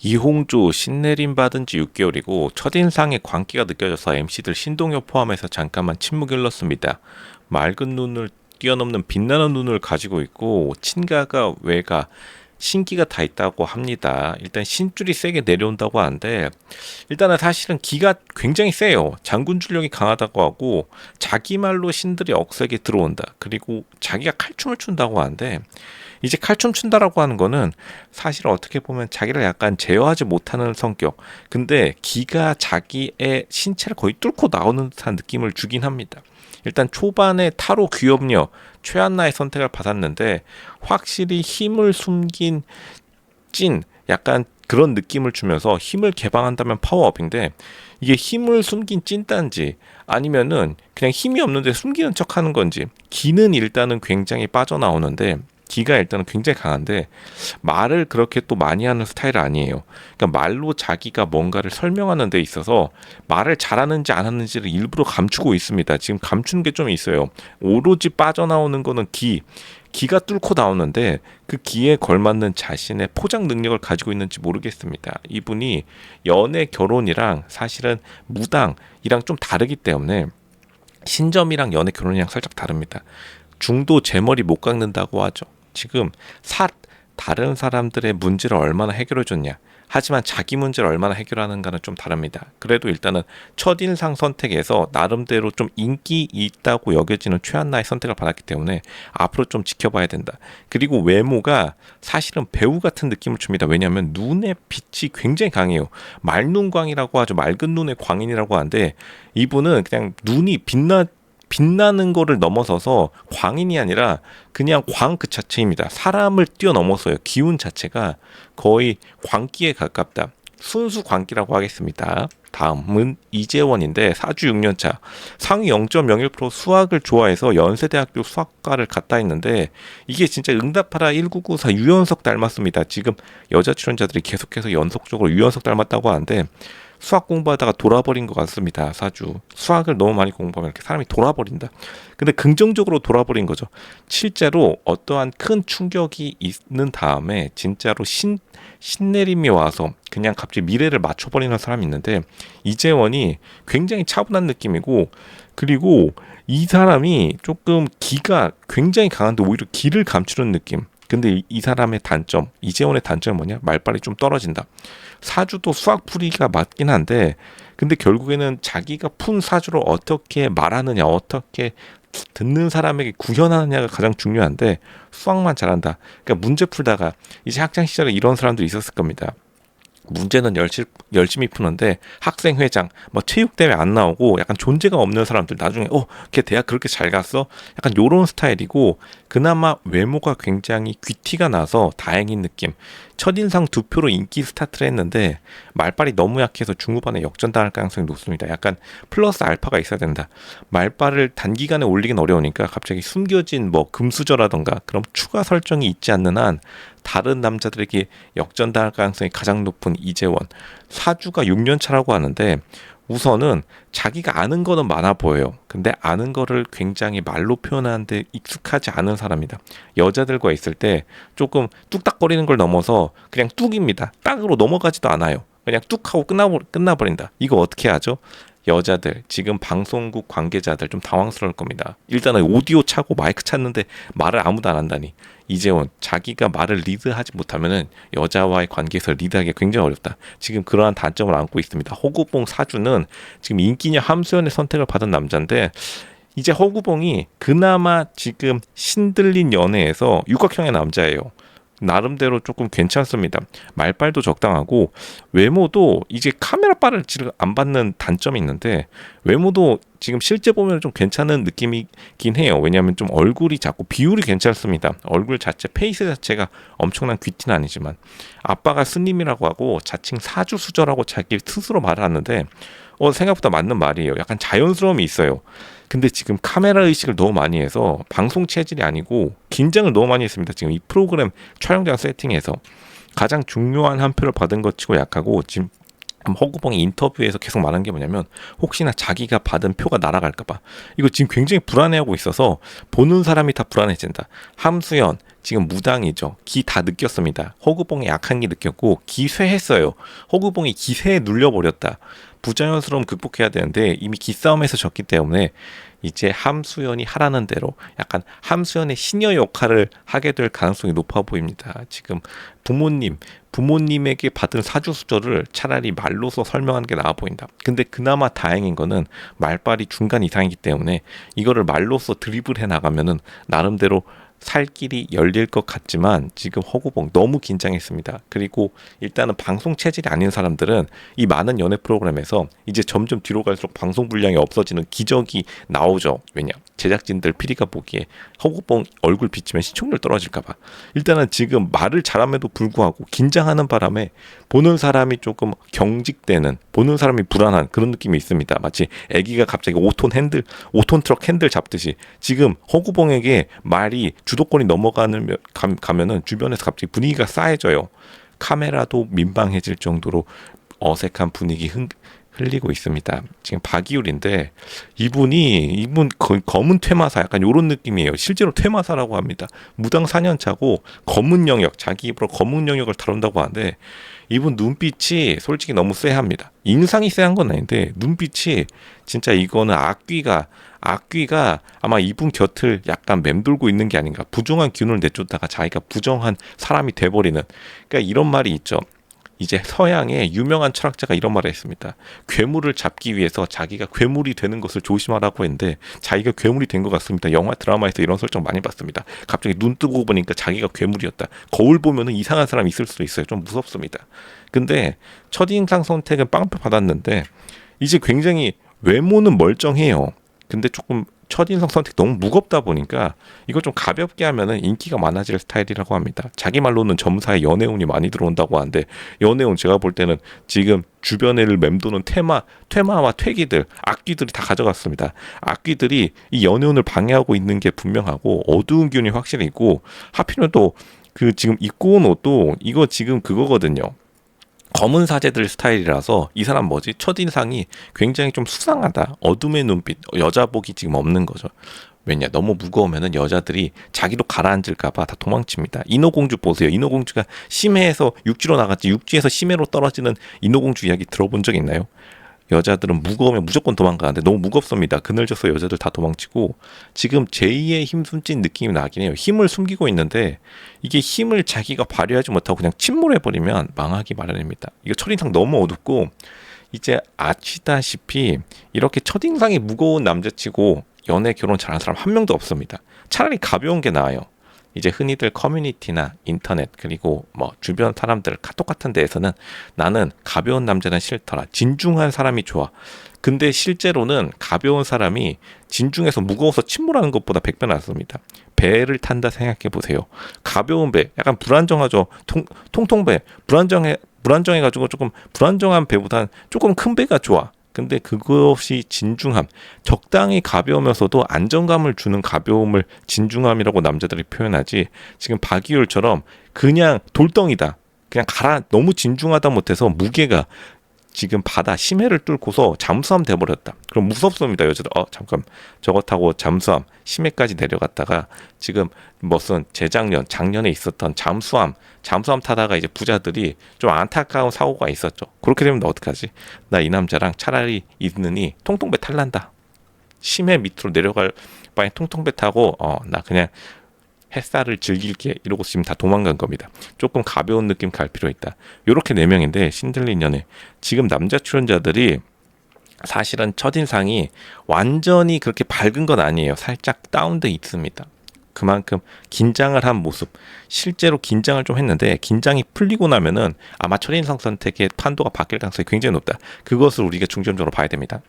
이홍조 신내림 받은 지 6개월이고 첫인상의 광기가 느껴져서 MC들 신동엽 포함해서 잠깐만 침묵이 흘렀습니다. 맑은 눈을 뛰어넘는 빛나는 눈을 가지고 있고 친가가 외가 신기가 다 있다고 합니다. 일단 신줄이 세게 내려온다고 하는데 일단은 사실은 기가 굉장히 세요. 장군 줄력이 강하다고 하고 자기 말로 신들이 억세게 들어온다. 그리고 자기가 칼춤을 춘다고 하는데 이제 칼춤 춘다라고 하는 거는 사실 어떻게 보면 자기를 약간 제어하지 못하는 성격. 근데 기가 자기의 신체를 거의 뚫고 나오는 듯한 느낌을 주긴 합니다. 일단 초반에 타로 귀엽녀 최한나의 선택을 받았는데 확실히 힘을 숨긴 찐 약간 그런 느낌을 주면서 힘을 개방한다면 파워업인데 이게 힘을 숨긴 찐딴지 아니면은 그냥 힘이 없는데 숨기는 척 하는 건지 기는 일단은 굉장히 빠져나오는데 기가 일단은 굉장히 강한데 말을 그렇게 또 많이 하는 스타일 아니에요. 그러니까 말로 자기가 뭔가를 설명하는 데 있어서 말을 잘하는지 안 하는지를 일부러 감추고 있습니다. 지금 감추는 게 좀 있어요. 오로지 빠져나오는 거는 기. 기가 뚫고 나오는데 그 기에 걸맞는 자신의 포장 능력을 가지고 있는지 모르겠습니다. 이분이 연애 결혼이랑 사실은 무당이랑 좀 다르기 때문에 신점이랑 연애 결혼이랑 살짝 다릅니다. 중도 제 머리 못 깎는다고 하죠. 지금 사, 다른 사람들의 문제를 얼마나 해결해 줬냐. 하지만 자기 문제를 얼마나 해결하는가는 좀 다릅니다. 그래도 일단은 첫인상 선택에서 나름대로 좀 인기 있다고 여겨지는 최한나의 선택을 받았기 때문에 앞으로 좀 지켜봐야 된다. 그리고 외모가 사실은 배우 같은 느낌을 줍니다. 왜냐하면 눈의 빛이 굉장히 강해요. 말눈광이라고 하죠. 맑은 눈의 광인이라고 하는데 이분은 그냥 눈이 빛나 빛나는 거를 넘어서서 광인이 아니라 그냥 광 그 자체입니다. 사람을 뛰어넘어서요. 기운 자체가 거의 광기에 가깝다. 순수 광기라고 하겠습니다. 다음은 이재원인데 사주 6년차 상위 0.01% 수학을 좋아해서 연세대학교 수학과를 갔다 했는데 이게 진짜 응답하라 1994 유연석 닮았습니다. 지금 여자 출연자들이 계속해서 연속적으로 유연석 닮았다고 하는데 수학 공부하다가 돌아버린 것 같습니다. 사주. 수학을 너무 많이 공부하면 이렇게 사람이 돌아버린다. 근데 긍정적으로 돌아버린 거죠. 실제로 어떠한 큰 충격이 있는 다음에 진짜로 신, 신내림이 와서 그냥 갑자기 미래를 맞춰버리는 사람이 있는데 이재원이 굉장히 차분한 느낌이고 그리고 이 사람이 조금 기가 굉장히 강한데 오히려 기를 감추는 느낌. 근데 이, 이 사람의 단점, 이재원의 단점이 뭐냐? 말빨이 좀 떨어진다. 사주도 수학 풀이가 맞긴 한데, 근데 결국에는 자기가 푼 사주를 어떻게 말하느냐, 어떻게 듣는 사람에게 구현하느냐가 가장 중요한데 수학만 잘한다. 그러니까 문제 풀다가 이제 학창 시절에 이런 사람들이 있었을 겁니다. 문제는 열심, 열심히 푸는데 학생 회장 뭐 체육 대회 안 나오고 약간 존재가 없는 사람들 나중에 어걔 대학 그렇게 잘 갔어? 약간 요런 스타일이고 그나마 외모가 굉장히 귀티가 나서 다행인 느낌. 첫인상 두 표로 인기 스타트를 했는데 말빨이 너무 약해서 중후반에 역전당할 가능성이 높습니다. 약간 플러스 알파가 있어야 된다. 말빨을 단기간에 올리긴 어려우니까 갑자기 숨겨진 뭐 금수저라던가 그런 추가 설정이 있지 않는 한 다른 남자들에게 역전당할 가능성이 가장 높은 이재원 사주가 6년 차라고 하는데 우선은 자기가 아는 거는 많아 보여요. 근데 아는 거를 굉장히 말로 표현하는데 익숙하지 않은 사람이다. 여자들과 있을 때 조금 뚝딱거리는 걸 넘어서 그냥 뚝입니다. 딱으로 넘어가지도 않아요. 그냥 뚝 하고 끝나버, 끝나버린다. 이거 어떻게 하죠? 여자들 지금 방송국 관계자들 좀 당황스러울 겁니다. 일단은 오디오 차고 마이크 찾는데 말을 아무도 안 한다니 이재원 자기가 말을 리드하지 못하면은 여자와의 관계에서 리드하기 굉장히 어렵다. 지금 그러한 단점을 안고 있습니다. 허구봉 사주는 지금 인기녀 함수연의 선택을 받은 남자인데 이제 허구봉이 그나마 지금 신들린 연애에서 육각형의 남자예요. 나름대로 조금 괜찮습니다. 말빨도 적당하고 외모도 이제 카메라 빨을 지금 안 받는 단점이 있는데 외모도 지금 실제 보면 좀 괜찮은 느낌이긴 해요. 왜냐하면 좀 얼굴이 자꾸 비율이 괜찮습니다. 얼굴 자체 페이스 자체가 엄청난 귀티는 아니지만 아빠가 스님이라고 하고 자칭 사주 수저라고 자기 스스로 말하는데 어 생각보다 맞는 말이에요. 약간 자연스러움이 있어요. 근데 지금 카메라 의식을 너무 많이 해서 방송 체질이 아니고 긴장을 너무 많이 했습니다. 지금 이 프로그램 촬영장 세팅에서 가장 중요한 한 표를 받은 것 치고 약하고 지금 허구봉이 인터뷰에서 계속 말한 게 뭐냐면 혹시나 자기가 받은 표가 날아갈까봐 이거 지금 굉장히 불안해하고 있어서 보는 사람이 다 불안해진다. 함수연 지금 무당이죠. 기 다 느꼈습니다. 허구봉에 약한 게 느꼈고 기쇠했어요. 허구봉이 기쇠에 눌려버렸다. 부자연스러움 극복해야 되는데 이미 기싸움에서 졌기 때문에 이제 함수연이 하라는 대로 약간 함수연의 시녀 역할을 하게 될 가능성이 높아 보입니다. 지금 부모님, 부모님에게 받은 사주수저를 차라리 말로서 설명하는 게 나아 보인다. 근데 그나마 다행인 거는 말빨이 중간 이상이기 때문에 이거를 말로서 드립을 해 나가면은 나름대로 살 길이 열릴 것 같지만 지금 허구봉 너무 긴장했습니다. 그리고 일단은 방송 체질이 아닌 사람들은 이 많은 연애 프로그램에서 이제 점점 뒤로 갈수록 방송 분량이 없어지는 기적이 나오죠. 왜냐? 제작진들 피디가 보기에 허구봉 얼굴 비치면 시청률 떨어질까봐 일단은 지금 말을 잘함에도 불구하고 긴장하는 바람에 보는 사람이 조금 경직되는 보는 사람이 불안한 그런 느낌이 있습니다. 마치 아기가 갑자기 5톤 핸들 5톤 트럭 핸들 잡듯이 지금 허구봉에게 말이 주 도권이 넘어가는 가면은 주변에서 갑자기 분위기가 싸해져요. 카메라도 민망해질 정도로 어색한 분위기 흥, 흘리고 있습니다. 지금 박이율인데 이분이 이분 검은 퇴마사 약간 요런 느낌이에요. 실제로 퇴마사라고 합니다. 무당 4년 차고 검은 영역 자기 입으로 검은 영역을 다룬다고 하는데 이분 눈빛이 솔직히 너무 쎄합니다. 인상이 쎄한 건 아닌데 눈빛이 진짜 이거는 악귀가 악귀가 아마 이분 곁을 약간 맴돌고 있는 게 아닌가. 부정한 기운을 내쫓다가 자기가 부정한 사람이 돼버리는. 그러니까 이런 말이 있죠. 이제 서양의 유명한 철학자가 이런 말을 했습니다. 괴물을 잡기 위해서 자기가 괴물이 되는 것을 조심하라고 했는데 자기가 괴물이 된 것 같습니다. 영화 드라마에서 이런 설정 많이 봤습니다. 갑자기 눈 뜨고 보니까 자기가 괴물이었다. 거울 보면은 이상한 사람이 있을 수도 있어요. 좀 무섭습니다. 근데 첫인상 선택은 빵표 받았는데 이제 굉장히 외모는 멀쩡해요. 근데 조금 첫인상 선택 너무 무겁다 보니까 이거 좀 가볍게 하면은 인기가 많아질 스타일이라고 합니다. 자기 말로는 점사에 연애운이 많이 들어온다고 하는데 연애운 제가 볼 때는 지금 주변에를 맴도는 테마, 퇴마와 퇴기들, 악귀들이 다 가져갔습니다. 악귀들이 이 연애운을 방해하고 있는 게 분명하고 어두운 기운이 확실히 있고 하필이면 또 그 지금 입고 온 옷도 이거 지금 그거거든요. 검은 사제들 스타일이라서 이 사람 뭐지? 첫인상이 굉장히 좀 수상하다. 어둠의 눈빛 여자복이 지금 없는 거죠. 왜냐? 너무 무거우면은 여자들이 자기도 가라앉을까봐 다 도망칩니다. 인어공주 보세요. 인어공주가 심해에서 육지로 나갔지 육지에서 심해로 떨어지는 인어공주 이야기 들어본 적 있나요? 여자들은 무거우면 무조건 도망가는데 너무 무겁습니다. 그늘져서 여자들 다 도망치고 지금 제2의 힘 숨진 느낌이 나긴 해요. 힘을 숨기고 있는데 이게 힘을 자기가 발휘하지 못하고 그냥 침몰해 버리면 망하기 마련입니다. 이거 첫인상 너무 어둡고 이제 아시다시피 이렇게 첫인상이 무거운 남자치고 연애 결혼 잘하는 사람 한 명도 없습니다. 차라리 가벼운 게 나아요. 이제 흔히들 커뮤니티나 인터넷 그리고 뭐 주변 사람들 카톡 같은 데에서는 나는 가벼운 남자는 싫더라. 진중한 사람이 좋아. 근데 실제로는 가벼운 사람이 진중해서 무거워서 침몰하는 것보다 100배 낫습니다. 배를 탄다 생각해 보세요. 가벼운 배, 약간 불안정하죠. 통, 통통배, 불안정해, 불안정해가지고 조금 불안정한 배보단 조금 큰 배가 좋아. 근데 그것이 진중함, 적당히 가벼우면서도 안정감을 주는 가벼움을 진중함이라고 남자들이 표현하지. 지금 박이율처럼 그냥 돌덩이다. 그냥 가라 너무 진중하다 못해서 무게가 지금 바다 심해를 뚫고서 잠수함 돼버렸다. 그럼 무섭습니다 여자들. 어 잠깐 저거 타고 잠수함 심해까지 내려갔다가 지금 무슨 재작년 작년에 있었던 잠수함 잠수함 타다가 이제 부자들이 좀 안타까운 사고가 있었죠. 그렇게 되면 너 어떡하지? 나 이 남자랑 차라리 있느니 통통배 탈란다. 심해 밑으로 내려갈 바에 통통배 타고 어 나 그냥 햇살을 즐길게 이러고 지금 다 도망간 겁니다. 조금 가벼운 느낌 갈 필요 있다. 요렇게 네 명인데 신들린 연애 지금 남자 출연자들이 사실은 첫인상이 완전히 그렇게 밝은 건 아니에요. 살짝 다운돼 있습니다. 그만큼 긴장을 한 모습, 실제로 긴장을 좀 했는데 긴장이 풀리고 나면은 아마 첫인상 선택의 판도가 바뀔 가능성이 굉장히 높다. 그것을 우리가 중점적으로 봐야 됩니다.